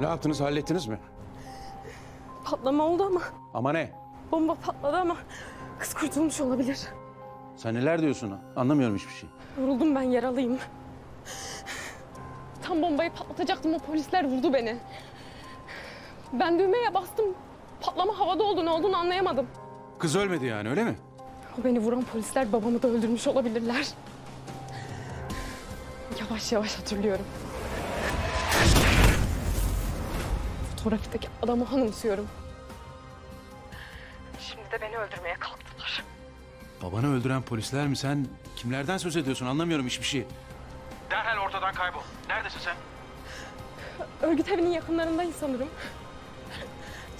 Ne yaptınız hallettiniz mi? Patlama oldu ama Ama ne? bomba patladı ama kız kurtulmuş olabilir. Sen neler diyorsun? Anlamıyorum hiçbir şey. Vuruldum ben yaralıyım. Tam bombayı patlatacaktım o polisler vurdu beni. Ben düğmeye bastım. Patlama havada oldu ne olduğunu anlayamadım. Kız ölmedi yani öyle mi? O beni vuran polisler babamı da öldürmüş olabilirler. Yavaş yavaş hatırlıyorum. Fotoğraftaki adamı hanımsıyorum. Şimdi de beni öldürmeye kalktılar. Babanı öldüren polisler mi? Sen kimlerden söz ediyorsun? Anlamıyorum hiçbir şey. Derhal ortadan kaybol. Neredesin sen? Örgüt evinin yakınlarındayım sanırım.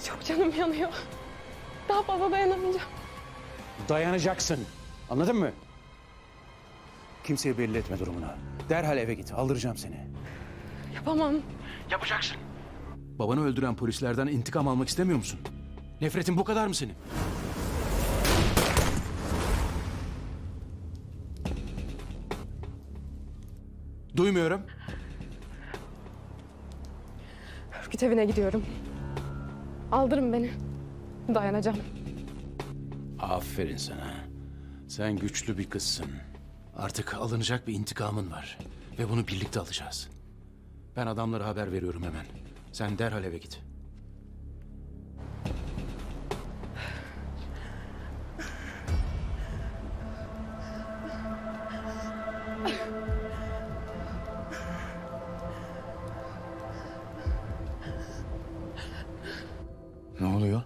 Çok canım yanıyor. Daha fazla dayanamayacağım. Dayanacaksın. Anladın mı? Kimseye belli etme durumunu. Derhal eve git. Aldıracağım seni. Yapamam. Yapacaksın. Babanı öldüren polislerden intikam almak istemiyor musun? Nefretin bu kadar mı senin? Duymuyorum. Örgüt evine gidiyorum. Aldırın beni. Dayanacağım. Aferin sana. Sen güçlü bir kızsın. Artık alınacak bir intikamın var. Ve bunu birlikte alacağız. Ben adamlara haber veriyorum hemen. Sen derhal eve git. Ne oluyor?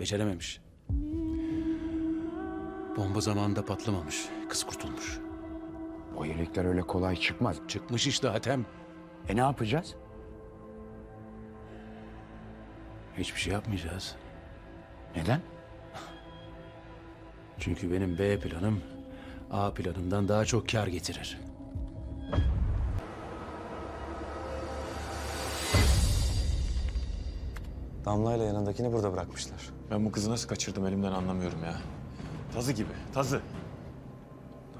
Becerememiş. Bomba zamanında patlamamış. Kız kurtulmuş. O yelekler öyle kolay çıkmaz. Çıkmış işte Hatem. E ne yapacağız? Hiçbir şey yapmayacağız. Neden? Çünkü benim B planım A planımdan daha çok kar getirir. Damla ile yanındakini burada bırakmışlar. Ben bu kızı nasıl kaçırdım elimden anlamıyorum ya. Tazı gibi, tazı.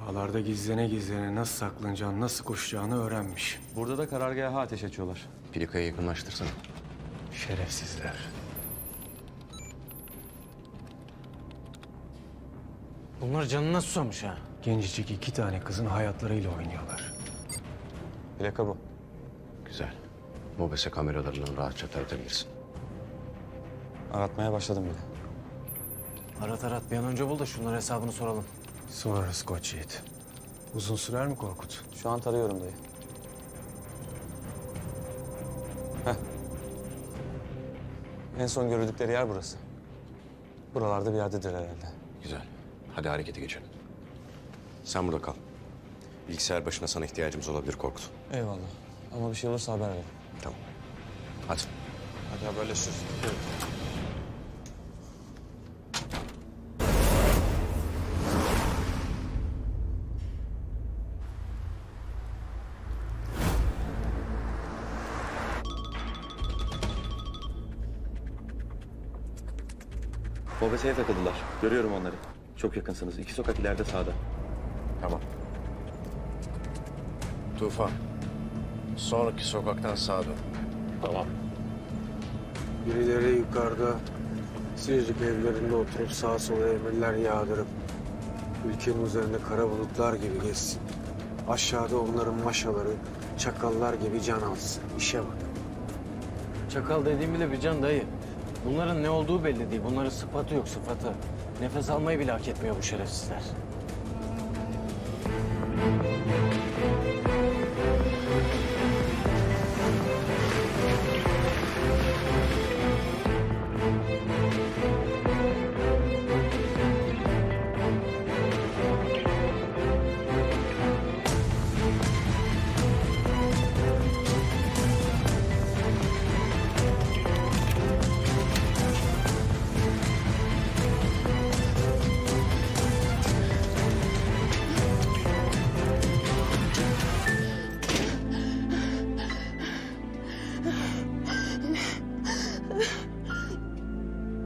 Dağlarda gizlene gizlene nasıl saklanacağını, nasıl koşacağını öğrenmiş. Burada da karargaha ateş açıyorlar. Pilika'yı yakınlaştırsana. Şerefsizler. Bunlar canına susamış ha. Gencecik iki tane kızın hayatlarıyla oynuyorlar. Plaka bu. Güzel. Mobese kameralarından rahatça taratabilirsin. Aratmaya başladım bile. Arat arat bir an önce bul da şunların hesabını soralım. Sorarız koç yiğit. Uzun sürer mi Korkut? Şu an tarıyorum dayı. Heh. En son görüldükleri yer burası. Buralarda bir yerdedir herhalde. Güzel. Hadi harekete geçelim. Sen burada kal. Bilgisayar başına sana ihtiyacımız olabilir Korkut. Eyvallah. Ama bir şey olursa haber ver. Tamam. Hadi. Hadi haberleşiriz. Mobese'ye takıldılar. Görüyorum onları. Çok yakınsınız. İki sokak ileride sağda. Tamam. Tufan. Sonraki sokaktan sağa dön. Tamam. Birileri yukarıda Silecik evlerinde oturup sağa sola emirler yağdırıp ülkenin üzerinde kara bulutlar gibi geçsin. Aşağıda onların maşaları çakallar gibi can alsın. İşe bak. Çakal dediğim bile bir can dayı. Bunların ne olduğu belli değil. Bunların sıfatı yok sıfatı. Nefes almayı bile hak etmiyor bu şerefsizler.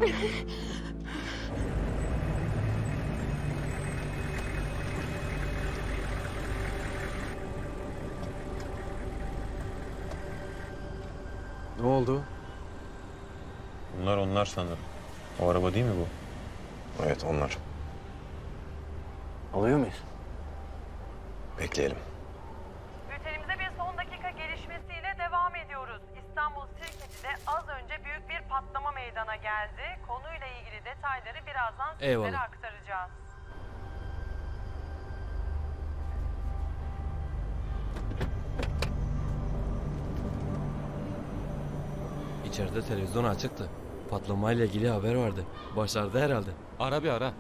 Ne oldu? Bunlar onlar sanırım. O araba değil mi bu? Evet onlar. Alıyor muyuz? Bekleyelim. Bültenimize bir son dakika gelişmesiyle devam ediyoruz. İstanbul Sirkeci'de az önce büyük bir patlama meydana geldi. Konuyla ilgili detayları birazdan sizlere Eyvallah. aktaracağız. İçeride televizyon açıktı. Patlamayla ilgili haber vardı. Başardı herhalde. Ara bir ara.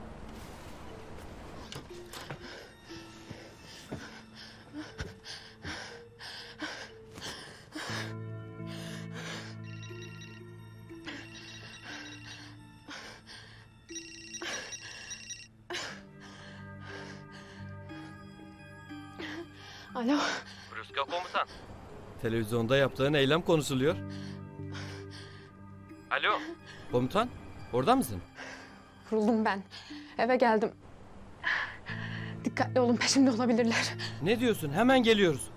Alo. Rüzgar komutan. Televizyonda yaptığın eylem konuşuluyor. Alo. Komutan, orada mısın? Vuruldum ben. Eve geldim. Dikkatli olun peşimde olabilirler. Ne diyorsun? Hemen geliyoruz.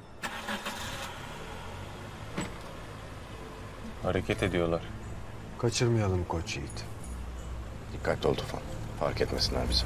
Hareket ediyorlar. Kaçırmayalım koç yiğit. Dikkatli ol Tufan. Fark etmesinler bizi.